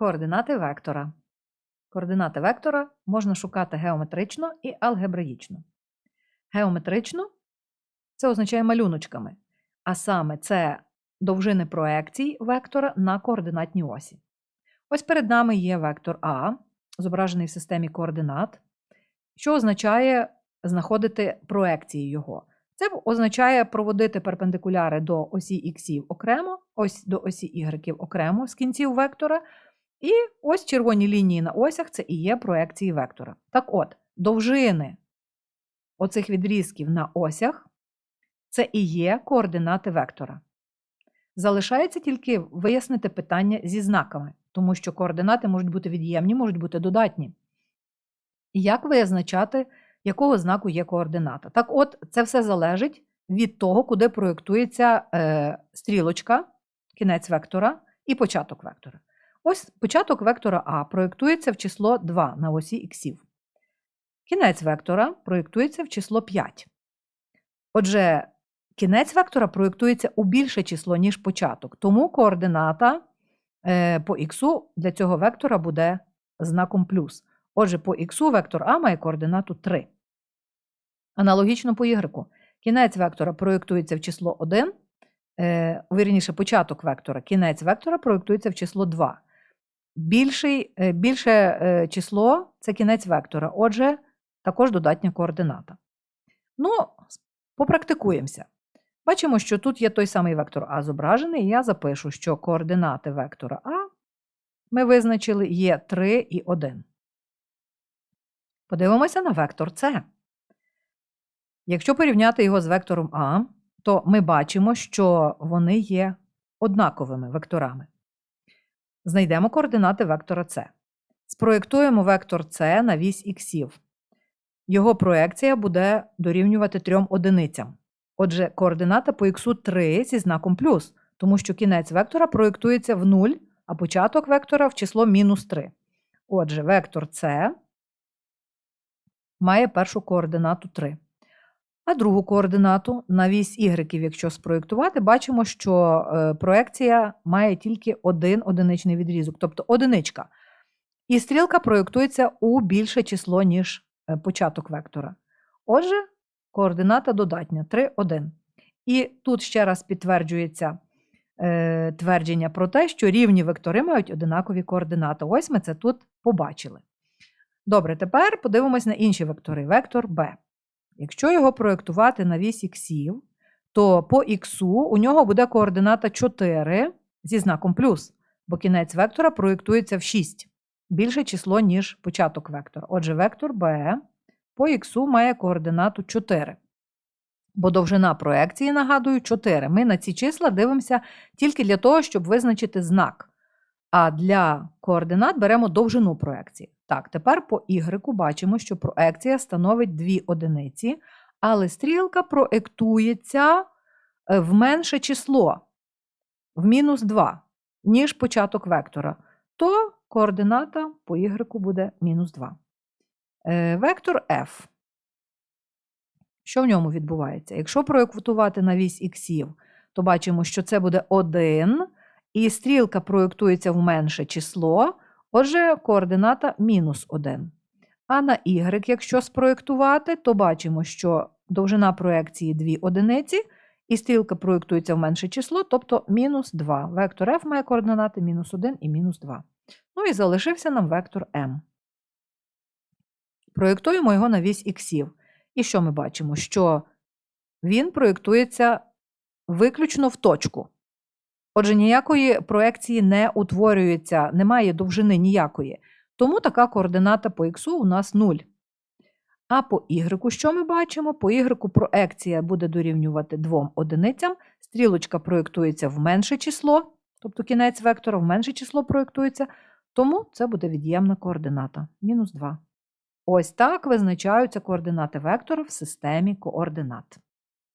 Координати вектора. Координати вектора можна шукати геометрично і алгебраїчно. Геометрично це означає малюночками, а саме це довжини проекцій вектора на координатній осі. Ось перед нами є вектор А, зображений в системі координат, що означає знаходити проекції його. Це означає проводити перпендикуляри до осі іксів окремо, ось до осі ігреків окремо з кінців вектора. І ось червоні лінії на осях це і є проекції вектора. Так от, довжини оцих відрізків на осях це і є координати вектора. Залишається тільки вияснити питання зі знаками, тому що координати можуть бути від'ємні, можуть бути додатні. І як визначати, якого знаку є координата? Так от, це все залежить від того, куди проєктується е, стрілочка, кінець вектора і початок вектора. Ось початок вектора А проєктується в число 2 на осі іксів. Кінець вектора проєктується в число 5. Отже, кінець вектора проєктується у більше число, ніж початок. Тому координата е, по х для цього вектора буде знаком плюс. Отже, по х вектор А має координату 3. Аналогічно по y. Кінець вектора проєктується в число 1, е, вірніше, початок вектора, кінець вектора проєктується в число 2. Більший, е, більше е, число це кінець вектора, отже, також додатня координата. Ну, попрактикуємося. Бачимо, що тут є той самий вектор А зображений, і я запишу, що координати вектора А ми визначили є 3 і 1. Подивимося на вектор С. Якщо порівняти його з вектором А, то ми бачимо, що вони є однаковими векторами. Знайдемо координати вектора С. Спроєктуємо вектор С на вісь іксів. Його проекція буде дорівнювати трьом одиницям. Отже, координата по х 3 зі знаком плюс, тому що кінець вектора проєктується в 0, а початок вектора в число мінус 3. Отже, вектор С має першу координату 3. А другу координату на вісь y, якщо спроєктувати, бачимо, що е, проекція має тільки один одиничний відрізок, тобто одиничка. І стрілка проєктується у більше число, ніж е, початок вектора. Отже, координата додатня 3, 1. І тут ще раз підтверджується е, твердження про те, що рівні вектори мають одинакові координати. Ось ми це тут побачили. Добре, тепер подивимось на інші вектори. Вектор b. Якщо його проєктувати на вісь іксів, то по х у нього буде координата 4 зі знаком плюс, бо кінець вектора проєктується в 6, більше число, ніж початок вектора. Отже, вектор b по х має координату 4. Бо довжина проекції, нагадую, 4. Ми на ці числа дивимося тільки для того, щоб визначити знак. А для координат беремо довжину проекції. Так, тепер по y бачимо, що проекція становить 2 одиниці, але стрілка проектується е, в менше число, в мінус 2, ніж початок вектора. То координата по y буде мінус 2. Е, вектор f. Що в ньому відбувається? Якщо проєктувати на вісь іксів, то бачимо, що це буде 1, і стрілка проєктується в менше число. Отже, координата мінус 1. А на y, якщо спроєктувати, то бачимо, що довжина проекції 2 одиниці, і стрілка проєктується в менше число, тобто мінус 2. Вектор f має координати мінус 1 і мінус 2. Ну і залишився нам вектор m. Проєктуємо його на вісь іксів. І що ми бачимо? Що він проєктується виключно в точку. Отже, ніякої проекції не утворюється, немає довжини ніякої. Тому така координата по х у нас 0. А по y, що ми бачимо? По y проекція буде дорівнювати 2 одиницям, стрілочка проєктується в менше число, тобто кінець вектора в менше число проєктується, тому це буде від'ємна координата мінус 2. Ось так визначаються координати вектора в системі координат.